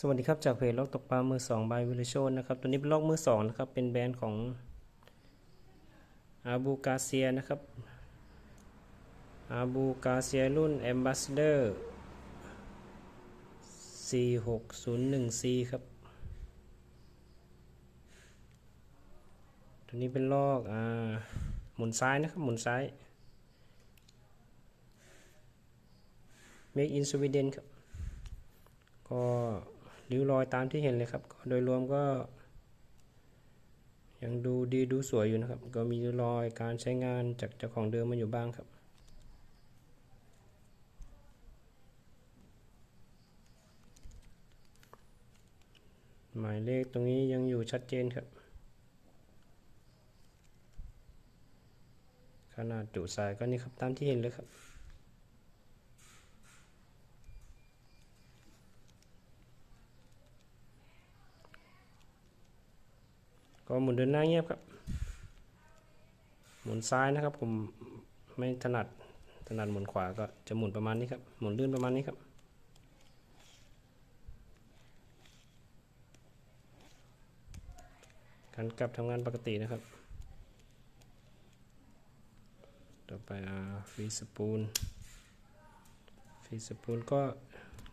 สวัสดีครับ จากเพจลอกตกปลามือสองบายวิลโชนนะครับ ตัวนี้เป็นลอกมือสองนะครับ เป็นแบรนด์ของอาบูกาเซียนะครับอาบูกาเซียรุ่น Ambassador C601C ครับ ตัวนี้เป็นลอกอ่าหมุนซ้ายนะครับ หมุนซ้าย Make in Sweden ครับ ก็ ริ้วรอยตามที่เห็นเลยครับ โดยรวมก็ ยังดูดีดูสวยอยู่นะครับ ก็มีริ้วรอยการใช้งานจากเจ้าของเดิมมาอยู่บ้างครับหมายเลขตรงนี้ยังอยู่ชัดเจนครับ ขนาดจุสายก็นี่ครับตามที่เห็นเลยครับ ก็หมุนเดินหน้าเงียบครับ หมุนซ้ายนะครับ ผมไม่ถนัดถนัดหมุนขวาก็จะหมุนประมาณนี้ครับ หมุนลื่นประมาณนี้ครับการกลับทำงานปกตินะครับ ต่อไปอ่าฟีสปูนฟีสปูนก็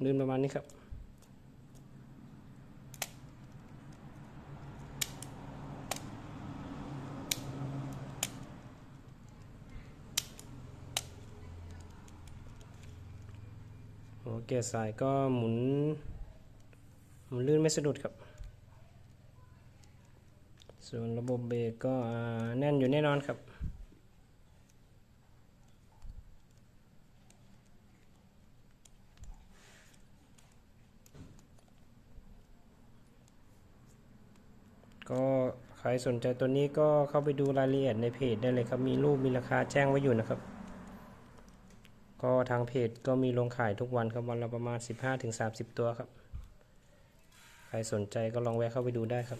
ลื่นประมาณนี้ครับ โอเคสายก็หมุน หมุนลื่นไม่สะดุดครับ ส่วนระบบเบรกก็แน่นอยู่แน่นอนครับก็ใครสนใจตัวนี้ก็เข้าไปดูรายละเอียดในเพจได้เลยครับ มีรูปมีราคาแจ้งไว้อยู่นะครับ ก็ทางเพจก็มีลงขายทุกวันครับวันละประมาณ 15-30 ตัวครับ ใครสนใจก็ลองแวะเข้าไปดูได้ครับ